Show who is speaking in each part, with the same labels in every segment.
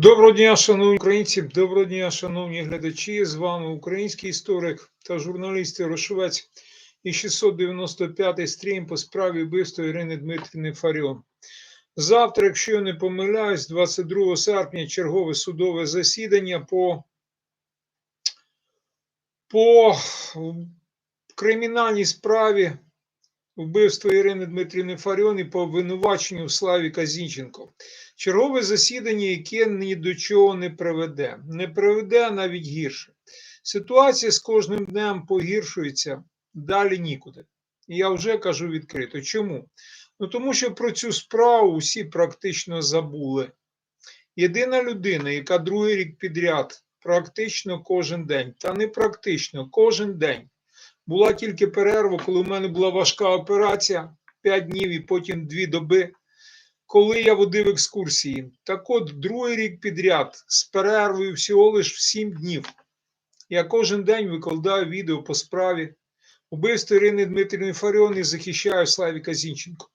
Speaker 1: Доброго дня, шановні українці, доброго дня, шановні глядачі. З вами український історик та журналіст Рошовець і 695-й стрім по справі вбивства Ірини Дмитрівни Фаріон. Завтра, якщо я не помиляюсь, 22 серпня, чергове судове засідання по, по кримінальній справі вбивства Ірини Дмитрівни Фаріон і по обвинуваченню Славі Казінченко. Чергове засідання, яке ні до чого не приведе, не приведе а навіть гірше. Ситуація з кожним днем погіршується далі нікуди. І я вже кажу відкрито. Чому? Ну тому що про цю справу всі практично забули. Єдина людина, яка другий рік підряд, практично кожен день, та не практично кожен день. Була тільки перерва, коли в мене була важка операція 5 днів і потім 2 доби коли я водив екскурсії. Так от, другий рік підряд з перервою всього лиш в 7 днів. Я кожен день викладаю відео по справі. Убивство Ірини Дмитрівни і захищаю Славіка Зінченко.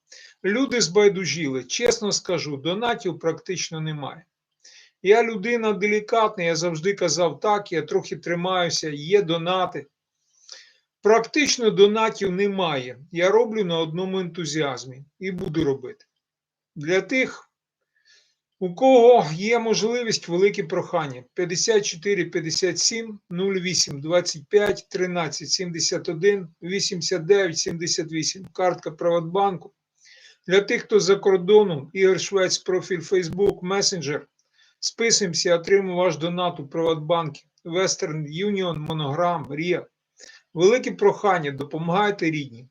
Speaker 1: Люди збайдужіли, чесно скажу, донатів практично немає. Я людина делікатна, я завжди казав так, я трохи тримаюся, є донати. Практично донатів немає. Я роблю на одному ентузіазмі і буду робити для тих, у кого є можливість велике прохання 54 57 08 25 13 71 89 78 картка Приватбанку. Для тих, хто за кордоном, Ігор Швець, профіль Facebook, месенджер. Списуємося, отримуємо ваш донат у Приватбанки, Western Union, Монограм, Рія. Велике прохання, допомагайте рідні.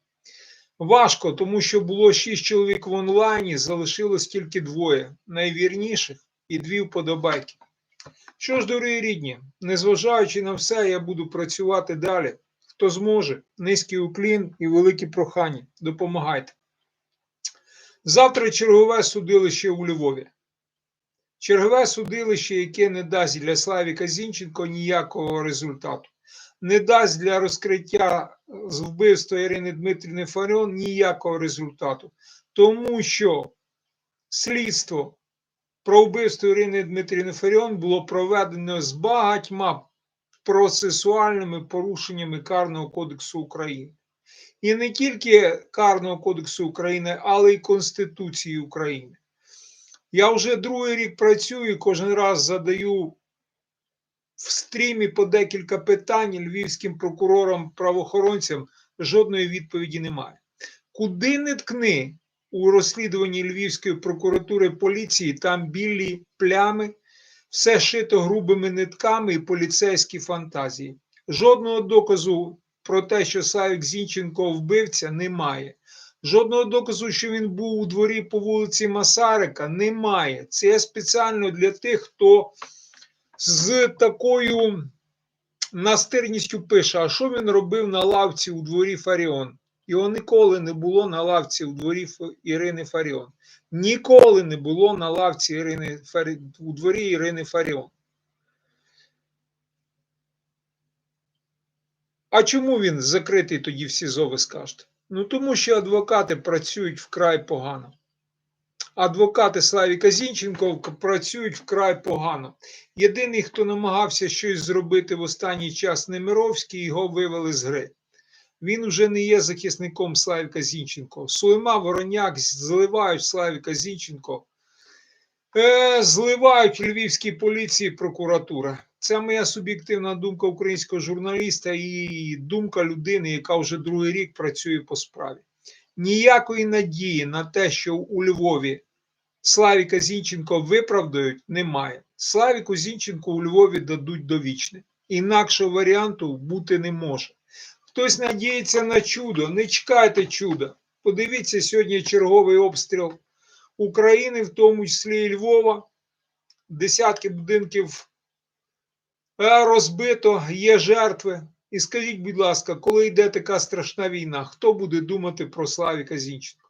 Speaker 1: Важко, тому що було шість чоловік в онлайні, залишилось тільки двоє найвірніших і дві вподобайки. Що ж, дорогі рідні, незважаючи на все, я буду працювати далі. Хто зможе, низький уклін і великі прохання. Допомагайте. Завтра чергове судилище у Львові. Чергове судилище, яке не дасть для Славіка Зінченко ніякого результату не дасть для розкриття з вбивства Ірини Дмитрівни Фаріон ніякого результату, тому що слідство про вбивство Ірини Дмитрівни Фаріон було проведено з багатьма процесуальними порушеннями Карного кодексу України. І не тільки Карного кодексу України, але й Конституції України. Я вже другий рік працюю і кожен раз задаю в стрімі по декілька питань львівським прокурорам, правоохоронцям жодної відповіді немає. Куди не ткни у розслідуванні Львівської прокуратури поліції, там білі плями, все шито грубими нитками і поліцейські фантазії. Жодного доказу про те, що Савік Зінченко вбивця, немає. Жодного доказу, що він був у дворі по вулиці Масарика, немає. Це спеціально для тих, хто з такою настирністю пише, а що він робив на лавці у дворі Фаріон? Його ніколи не було на лавці у дворі Ірини Фаріон. Ніколи не було на лавці Ірини Фарі... у дворі Ірини Фаріон. А чому він закритий тоді в СІЗО, ви скажете? Ну тому що адвокати працюють вкрай погано адвокати Славіка Зінченко працюють вкрай погано. Єдиний, хто намагався щось зробити в останній час Немировський, його вивели з гри. Він уже не є захисником Славіка Зінченко. Сулейма Вороняк зливають Славіка Зінченко, е, зливають львівській поліції прокуратура. Це моя суб'єктивна думка українського журналіста і думка людини, яка вже другий рік працює по справі ніякої надії на те, що у Львові Славіка Зінченко виправдають, немає. Славіку Зінченко у Львові дадуть довічне. Інакшого варіанту бути не може. Хтось надіється на чудо, не чекайте чуда. Подивіться сьогодні черговий обстріл України, в тому числі і Львова. Десятки будинків е, розбито, є жертви. І скажіть, будь ласка, коли йде така страшна війна, хто буде думати про Славіка Зінченка?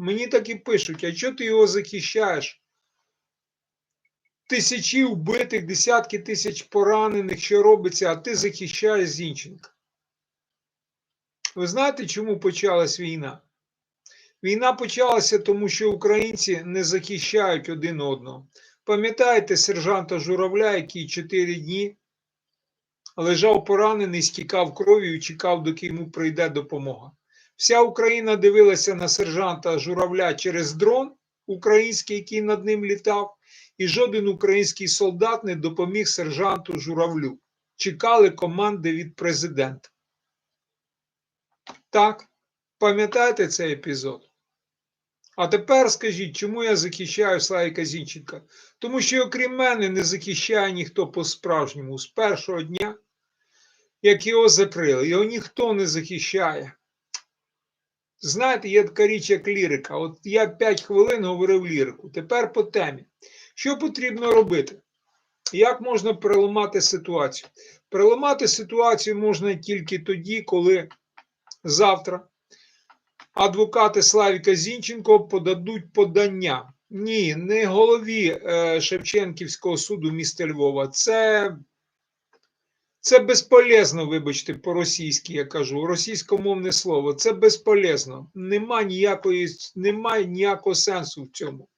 Speaker 1: Мені так і пишуть, а чого ти його захищаєш? Тисячі вбитих, десятки тисяч поранених, що робиться, а ти захищаєш Зінченка. Ви знаєте, чому почалась війна? Війна почалася тому, що українці не захищають один одного. Пам'ятаєте сержанта Журавля, який чотири дні лежав поранений, стікав кров'ю і чекав, доки йому прийде допомога. Вся Україна дивилася на сержанта Журавля через дрон український, який над ним літав, і жоден український солдат не допоміг сержанту Журавлю. Чекали команди від президента. Так, пам'ятаєте цей епізод? А тепер скажіть, чому я захищаю Славіка Зінченка? Тому що, окрім мене, не захищає ніхто по-справжньому. З першого дня, як його закрили, його ніхто не захищає. Знаєте, є така річ, як лірика. От я 5 хвилин говорив лірику. Тепер по темі. Що потрібно робити? Як можна переламати ситуацію? Переламати ситуацію можна тільки тоді, коли завтра адвокати Славіка Зінченко подадуть подання. Ні, не голові е, Шевченківського суду міста Львова. Це, це безполезно, вибачте, по-російськи я кажу, російськомовне слово. Це безполезно. Нема ніякої, немає ніякого сенсу в цьому.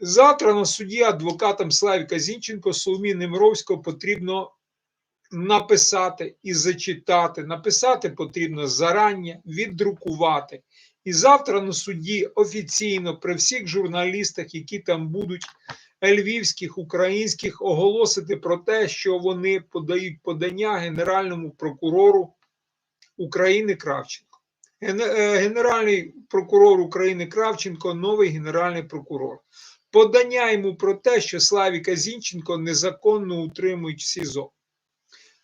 Speaker 1: Завтра на суді адвокатам Славіка Зінченко Соломі Немировського потрібно написати і зачитати. Написати потрібно зарання, віддрукувати. І завтра на суді офіційно при всіх журналістах, які там будуть, львівських, українських, оголосити про те, що вони подають подання Генеральному прокурору України Кравченко. Е, Генеральний прокурор України Кравченко новий генеральний прокурор. Подання йому про те, що Славіка Зінченко незаконно утримують в СІЗО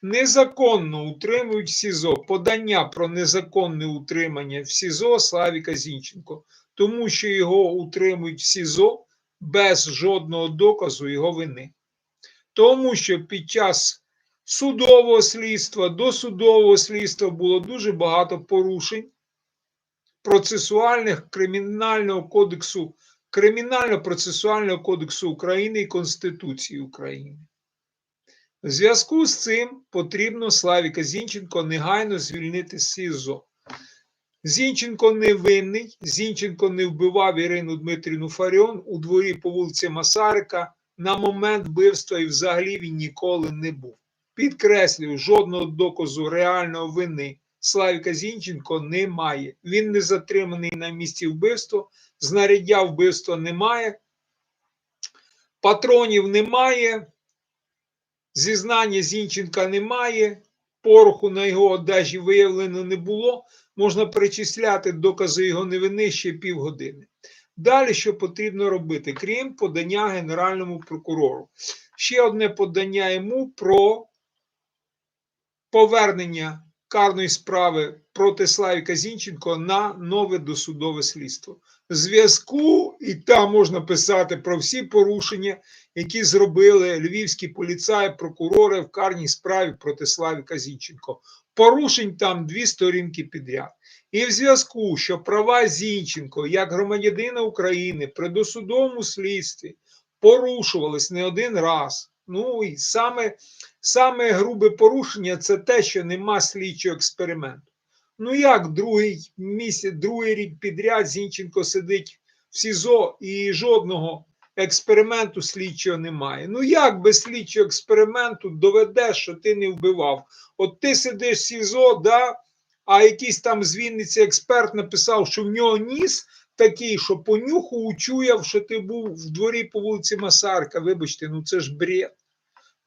Speaker 1: незаконно утримують в СІЗО подання про незаконне утримання в СІЗО Славіка Зінченко, тому що його утримують в СІЗО без жодного доказу його вини. Тому що під час судового слідства, досудового слідства було дуже багато порушень процесуальних кримінального кодексу, кримінально-процесуального кодексу України і Конституції України. В зв'язку з цим потрібно Славіка Зінченко негайно звільнити з СІЗО. Зінченко не винний, Зінченко не вбивав Ірину Дмитрівну Фаріон у дворі по вулиці Масарика. На момент вбивства і взагалі він ніколи не був. Підкреслюю, жодного доказу реальної вини Славіка Зінченко немає. Він не затриманий на місці вбивства, знаряддя вбивства немає, патронів немає. Зізнання Зінченка немає, пороху на його одежі виявлено не було. Можна перечисляти докази його невини ще півгодини. Далі що потрібно робити, крім подання Генеральному прокурору? Ще одне подання йому про повернення карної справи проти Славіка Зінченко на нове досудове слідство. Зв'язку, і там можна писати про всі порушення, які зробили львівські поліцаї, прокурори в карній справі проти Славіка Зінченко. Порушень там дві сторінки підряд. І в зв'язку, що права Зінченко як громадянина України при досудовому слідстві порушувались не один раз. Ну і саме, саме грубе порушення це те, що нема слідчого експерименту. Ну як другий місяць, другий рік підряд Зінченко сидить в СІЗО і жодного експерименту слідчого немає. Ну як без слідчого експерименту доведеш, що ти не вбивав? От ти сидиш в СІЗО, да, а якийсь там з Вінниці експерт написав, що в нього ніс такий, що по нюху учуяв, що ти був в дворі по вулиці Масарка. Вибачте, ну це ж бред.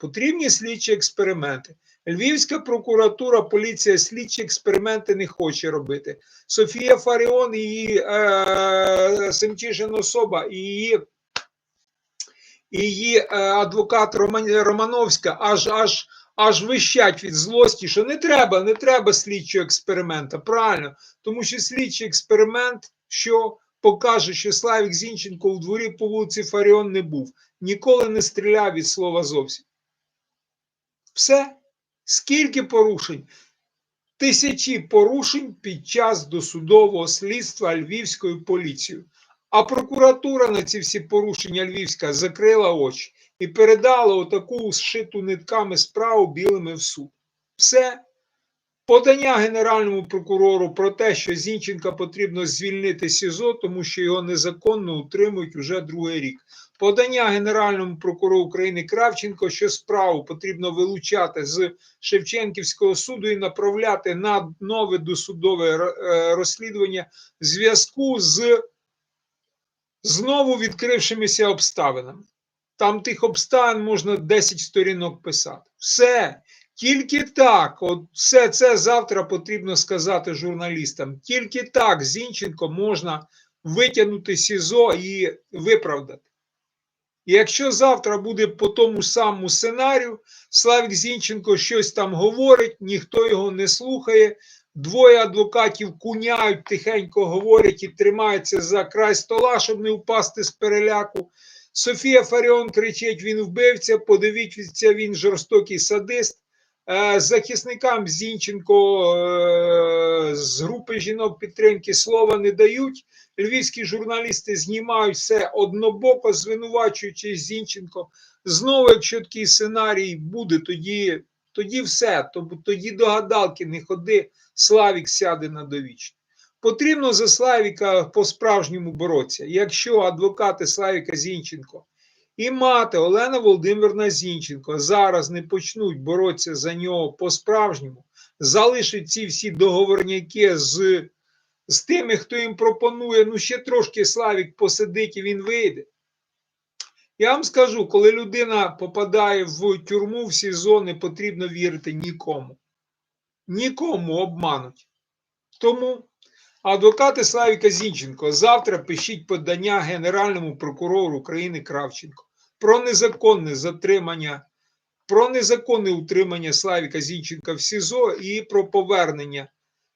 Speaker 1: Потрібні слідчі експерименти. Львівська прокуратура, поліція слідчі експерименти не хоче робити. Софія Фаріон, її е, Семчишин особа і її, її е, адвокат Роман, Романовська аж аж аж вищать від злості, що не треба, не треба слідчого експеримента. Правильно, тому що слідчий експеримент, що покаже, що Славік Зінченко у дворі по вулиці Фаріон не був, ніколи не стріляв від слова зовсім. Все. Скільки порушень? Тисячі порушень під час досудового слідства львівською поліцією. А прокуратура на ці всі порушення львівська закрила очі і передала отаку зшиту нитками справу білими в суд. Все. Подання Генеральному прокурору про те, що Зінченка потрібно звільнити СІЗО, тому що його незаконно утримують уже другий рік. Подання Генеральному прокурору України Кравченко, що справу потрібно вилучати з Шевченківського суду і направляти на нове досудове е, розслідування в зв'язку з знову відкрившимися обставинами. Там тих обставин можна 10 сторінок писати. Все. Тільки так, от все це завтра потрібно сказати журналістам. Тільки так Зінченко можна витягнути СІЗО і виправдати. І якщо завтра буде по тому самому сценарію, Славік Зінченко щось там говорить, ніхто його не слухає. Двоє адвокатів куняють, тихенько говорять і тримаються за край стола, щоб не впасти з переляку. Софія Фаріон кричить: він вбивця, подивіться, він жорстокий садист. Е, Захисникам Зінченко е, з групи жінок підтримки слова не дають. Львівські журналісти знімають все однобоко, звинувачуючи Зінченко. Знову, якщо такий сценарій буде, тоді, тоді все. Тоді до гадалки не ходи, Славік сяде на довічно. Потрібно за Славіка по-справжньому боротися. Якщо адвокати Славіка Зінченко і мати Олена Володимирна Зінченко зараз не почнуть боротися за нього по-справжньому, залишать ці всі договорняки з, з тими, хто їм пропонує, ну ще трошки Славік посидить і він вийде. Я вам скажу, коли людина попадає в тюрму, в СІЗО, не потрібно вірити нікому. Нікому обмануть. Тому адвокати Славіка Зінченко завтра пишіть подання Генеральному прокурору України Кравченко про незаконне затримання, про незаконне утримання Славіка Зінченка в СІЗО і про повернення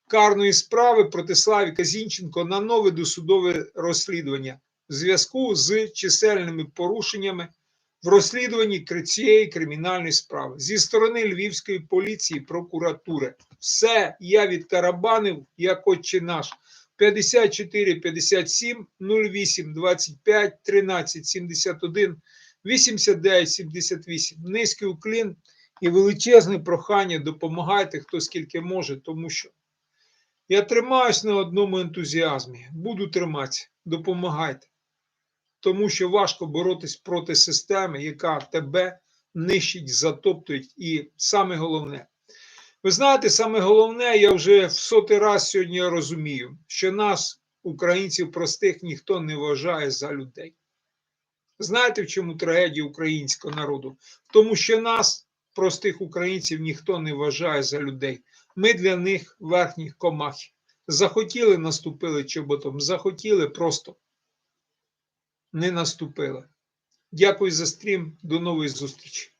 Speaker 1: карної справи проти Славіка Зінченко на нове досудове розслідування в зв'язку з чисельними порушеннями в розслідуванні цієї кримінальної справи зі сторони Львівської поліції прокуратури. Все я відтарабанив, як отче наш. 54 57 08 25 13 71 89 78. Низький уклін і величезне прохання допомагайте хто скільки може, тому що я тримаюсь на одному ентузіазмі. Буду триматися. Допомагайте. Тому що важко боротись проти системи, яка тебе нищить, затоптує. І саме головне. Ви знаєте, саме головне, я вже в сотий раз сьогодні розумію, що нас, українців простих, ніхто не вважає за людей. Знаєте, в чому трагедія українського народу? Тому, що нас, простих українців, ніхто не вважає за людей. Ми для них верхніх комахи. Захотіли, наступили чоботом, захотіли, просто не наступили. Дякую за стрім. До нової зустрічі.